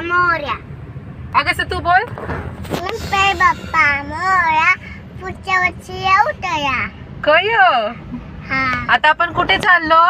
मोर्या अगं असं तू बोल. गणपती बाप्पा मोर्या पुढच्या वर्षी येऊ तया कय हा. आता आपण कुठे चाललो?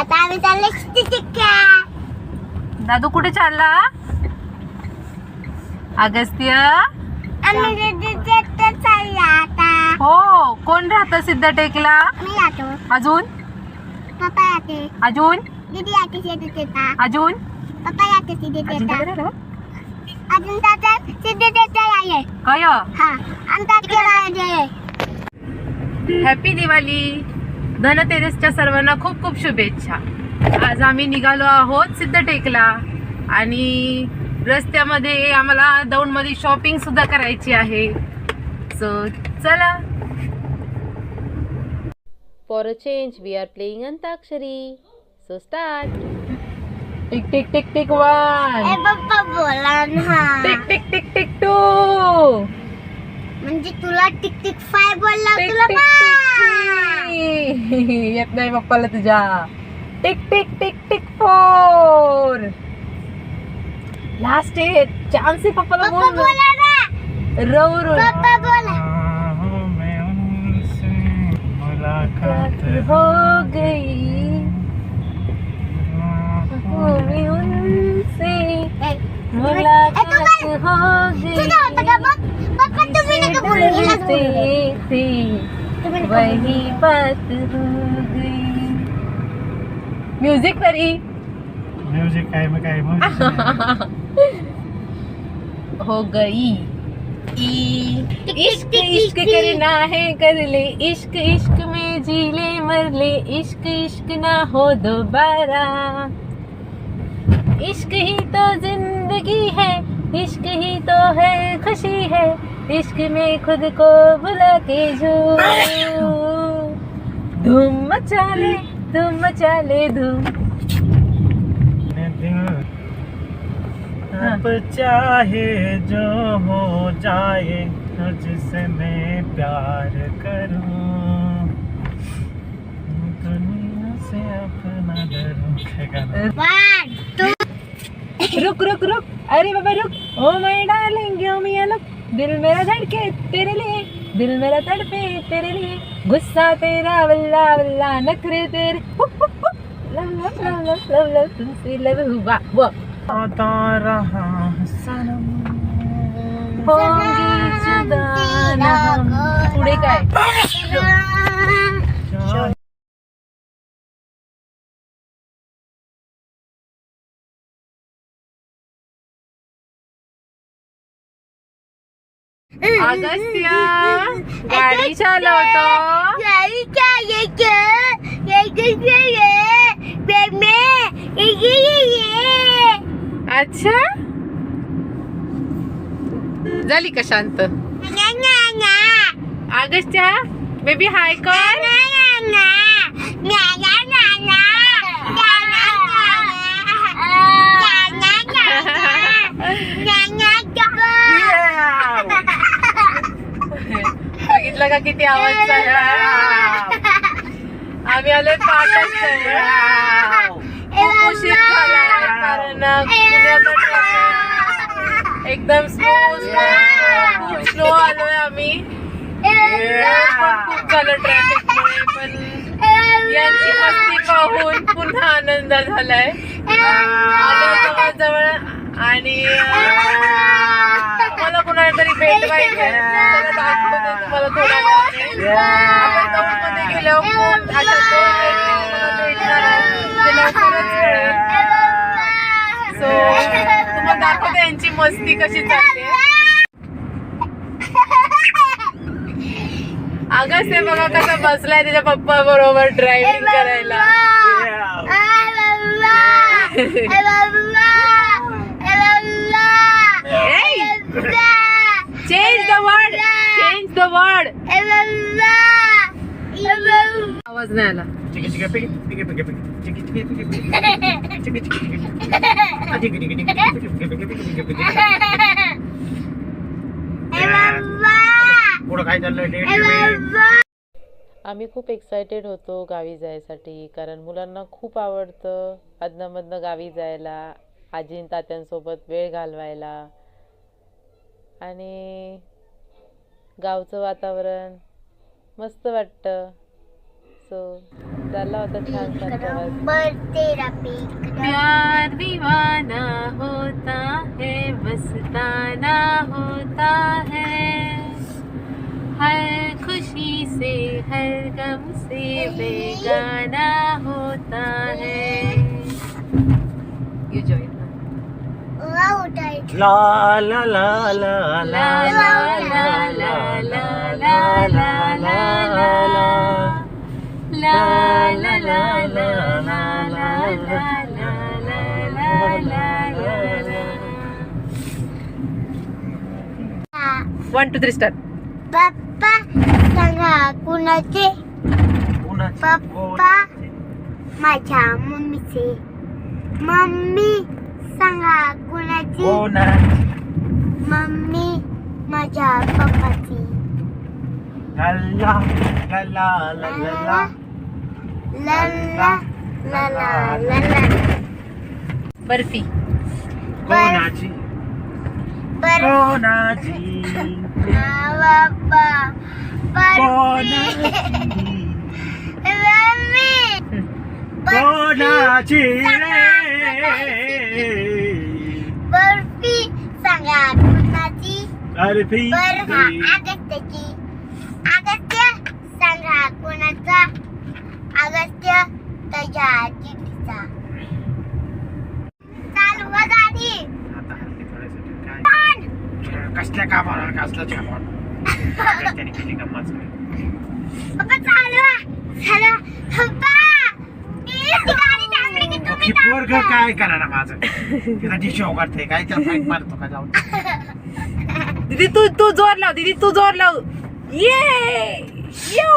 आता आम्ही चालले चिक्का दादू कुठे चालला? अगस्त्य? आम्ही दीदीच्या इथं चाललो आता. हो कोण राहतं सिद्ध टेकला? मी जातो अजून? पप्पा येते अजून? दीदी येते शेतीत येता अजून? पप्पा आहे? कय? हा आमचा आहे. हॅपी दिवाळी धनतेरसच्या सर्वांना खूप खूप शुभेच्छा. आज आम्ही निघालो आहोत सिद्ध टेकला आणि रस्त्यामध्ये आम्हाला दौंडमध्ये शॉपिंग सुद्धा करायची आहे. सो चला. For a change, we are playing Antakshari. So start. Tick tick tick tick one ए पप्पा बोला ना tick tick tick tick two म्हणजे तुला टिक टिक फाय बोलला टिक तुला टिक टिक थ्री. येत नाही पप्पाला तुझ्या tick tick tick tick four last आहे चान्स आहे पप्पाला पप्पा बोल बोला ना रव रव पप्पा बोला राहों में उनसे मुलाकात हो गई थी तुम्ही नका बोलू. वही बात हो। गई म्युझिक तरी म्युझिक काय मग? हो गई। इश्क इश्क करना है कर ले। इश्क इश्क में जी ले मर ले। इश्क इश्क ना हो दोबारा। इश्क ही तो ज़िंदगी है इश्क ही तो है खुशी है इश्क में खुद को भुला के जो। धूम मचा ले धूम मचा ले धूम अब चाहे जो हो जाए तुझसे मैं प्यार करूँ। दुनिया से अपना डरूं रुक रुक रुक. अरे बाबा रुक. ओ माय डार्लिंग यो मिया लुक. दिल मेरा धड़के तेरे लिए. दिल मेरा तड़पे तेरे लिए. गुस्सा तेरा वल्ला वल्ला नखरे तेरे. Love love love love love love तुमसे लव हुआ वो. आता रहा सनम. होंगी जुदा न हम पुढे काय? अगस्त्य गाडी चालवतो. अच्छा? झाली का शांत. अगस्त्या बेबी हाय कर ना, ना, ना. ना, ना, ना, ना. ना, ना, ना. ना, ना, ना, ना. ना, ना, ना. बघितलं का किती आवाज चालला आम्ही आलोय खूप उशीर झाला कारण पुण्याचं एकदम स्लो खूप स्लो आलोय आम्ही. खूप झालं ट्रॅफिक पण यांची मस्ती पाहून पुन्हा आनंद झालाय. आलो जवळ जवळ आणि कुणाला तरी भेटवायचं त्याला दाखवते तुम्हाला थोड्या वेळाने आपण गेल्यावर कोण अशा दोन व्यक्ती मला भेटणार आहेत, ते लवकरच कळेल. सो तुम्हाला दाखवते यांची मस्ती कशी चालते. अगस्त ते बघा कसा बसलाय त्याच्या पप्पा बरोबर ड्रायव्हिंग करायला. Change the word change the word आवाज नाही आला आम्ही खूप एक्सायटेड होतो गावी जायसाठी कारण मुलांना खूप आवडतं अधनंमधनं गावी जायला आजी तात्यांसोबत वेळ घालवायला आणि गावचं वातावरण मस्त वाटतं. सो चालला होता छान प्यार दीवाना होता है मस्ताना होता है. हर खुशी से हर गम से बेगाना होता है। La la la la la la la la la La la la la la la la la la la la la one two three star पप्पा सांगा कुणाचे पप्पा माझ्या मम्मीचे मम्मी सांगा कुणाची हो ना. मम्मी माझ्या लल्ला लल्ला लल्ला. लल्ला लल्ला लल्ला. बर्फी. कोणाची कोणाची कोणाची रे रामनाथाची आरती बरहा अगस्त्यची अगस्त्य संग्रह कोणाचा? अगस्त्य तया चिठीचा चालू गाडी. कसल्या कामाला कसल्या कामाला त्याने किती गम्मत झाली. चालू झालं ही पोरग काय करायला माझं? तिला डिशो करते काय त्या फाईट मारतो का जाऊन? दीदी तू तू जोर लाव दीदी तू जोर लाव. ये यो.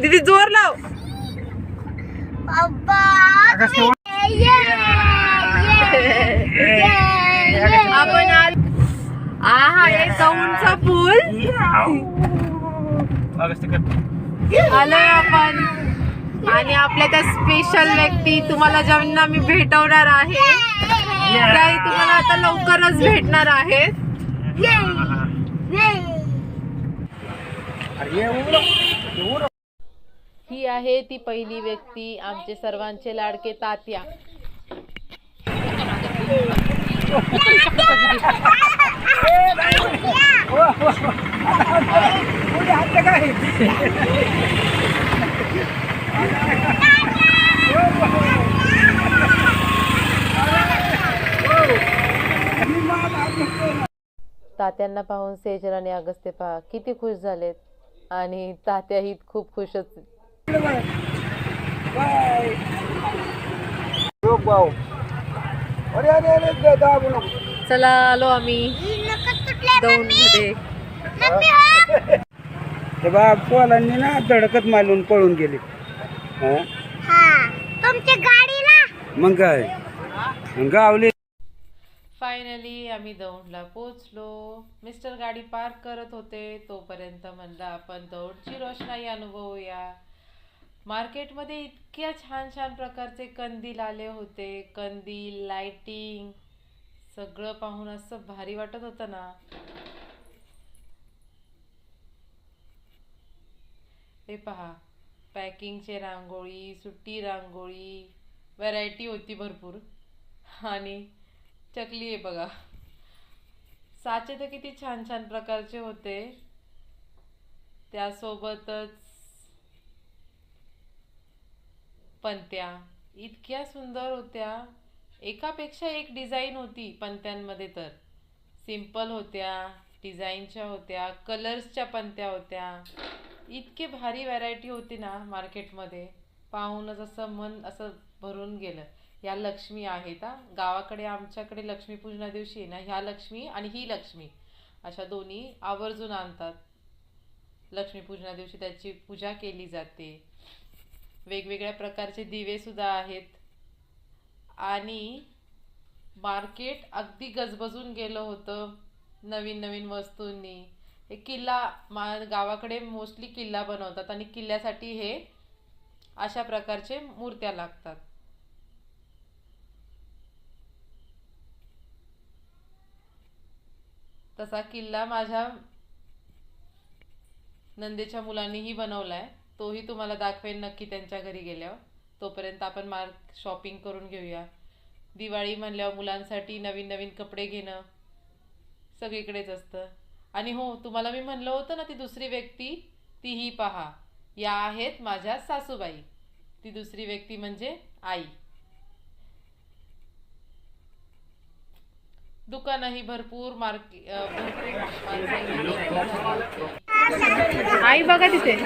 दीदी जोर लाव. बाबा आपण आहा एक उंच पूल? आलोय आपण. आणि आपल्या त्या स्पेशल व्यक्ती तुम्हाला ज्यांना मी भेटवणार आहे त्याही तुम्हाला आता लवकरच भेटणार आहेत. ही आहे ती पहिली व्यक्ती आमचे सर्वांचे लाडके तात्या. तात्यांना पाहून सेजल आणि अगस्त्य पहा किती खुश झालेत. आणि तात्याही खूप खुशच अरे अरे अरे दाबू नको चला आलो आम्ही. दौंड मम्मी. मध्ये. हो हे बा पोलांनी ना धडकत मालून पळून गेले. हं? हा. तुमच्या गाडीला मग काय? मग गावले. फायनली आम्ही दौंडला पोचलो मिस्टर गाडी पार्क करत होते. तोपर्यंत म्हणलं आपण दौंडची रोषणाई अनुभवूया. मार्केटमध्ये इतक्या छान छान प्रकारचे कंदील आले होते. कंदील लाइटिंग सगळं पाहून असं भारी वाटत होतं ना. हे पहा. पॅकिंगचे रांगोळी सुट्टी रांगोळी व्हरायटी होती भरपूर. आणि चकली आहे बघा. साचे तर किती छान छान प्रकारचे होते. त्यासोबतच पंत्या इतक्या सुंदर होत्या. एकापेक्षा एक डिझाईन होती पंत्यांमध्ये तर. सिंपल होत्या डिझाईनच्या होत्या कलर्सच्या पंत्या होत्या. इतकी भारी व्हरायटी होती ना मार्केटमध्ये पाहूनच असं मन असं भरून गेलं. ह्या लक्ष्मी आहेत हा. गावाकडे आमच्याकडे लक्ष्मीपूजना दिवशी आहे ना ह्या लक्ष्मी आणि ही लक्ष्मी. अशा दोन्ही आवर्जून आणतात. लक्ष्मीपूजना दिवशी त्याची पूजा केली जाते. वेगवेगळ्या प्रकारचे दिवेसुद्धा आहेत. आणि मार्केट अगदी गजबजून गेलं होतं. नवीन नवीन वस्तूंनी. हे किल्ला मा गावाकडे मोस्टली किल्ला बनवतात आणि किल्ल्यासाठी हे अशा प्रकारचे मूर्त्या लागतात. तसा किल्ला माझ्या नंदेच्या मुलांनीही बनवलाय. तोही तुम्हाला दाखवेन नक्की त्यांच्या घरी गेल्यावर. तोपर्यंत आपण मार्क शॉपिंग करून घेऊया. दिवाळी म्हणल्यावर मुलांसाठी नवीन नवीन कपडे घेणं सगळीकडेच असतं. आणि हो तुम्हाला मी म्हणलं होतं ना ती दुसरी व्यक्ती तीही पहा. या आहेत माझ्या सासूबाई. ती दुसरी व्यक्ती म्हणजे आई. दुकानही भरपूर मार्के भरपूर आई बघा तिथे.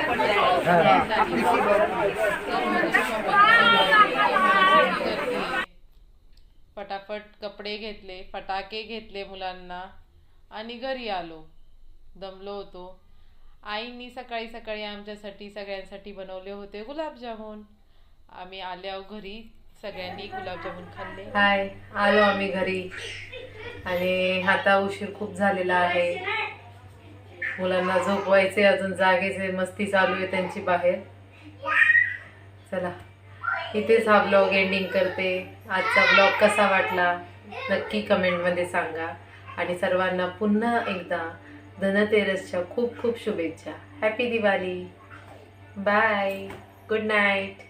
पटापट कपडे घेतले फटाके घेतले मुलांना आणि घरी आलो. दमलो होतो. आईंनी सकाळी सकाळी आमच्यासाठी सगळ्यांसाठी बनवले होते गुलाबजामुन. आम्ही आल्या घरी सगळ्यांनी गुलाबजामुन खाल्ले. हाय आलो आम्ही घरी. आणि आता उशीर खूप झालेला आहे. मुलांना झोपवायचे अजून जागेचे मस्ती चालू आहे त्यांची बाहेर. चला इथेच हा ब्लॉग एंडिंग करते. आजचा ब्लॉग कसा वाटला नक्की कमेंटमध्ये सांगा. आणि सर्वांना पुन्हा एकदा धनतेरसच्या खूप खूप शुभेच्छा. Happy Diwali bye good night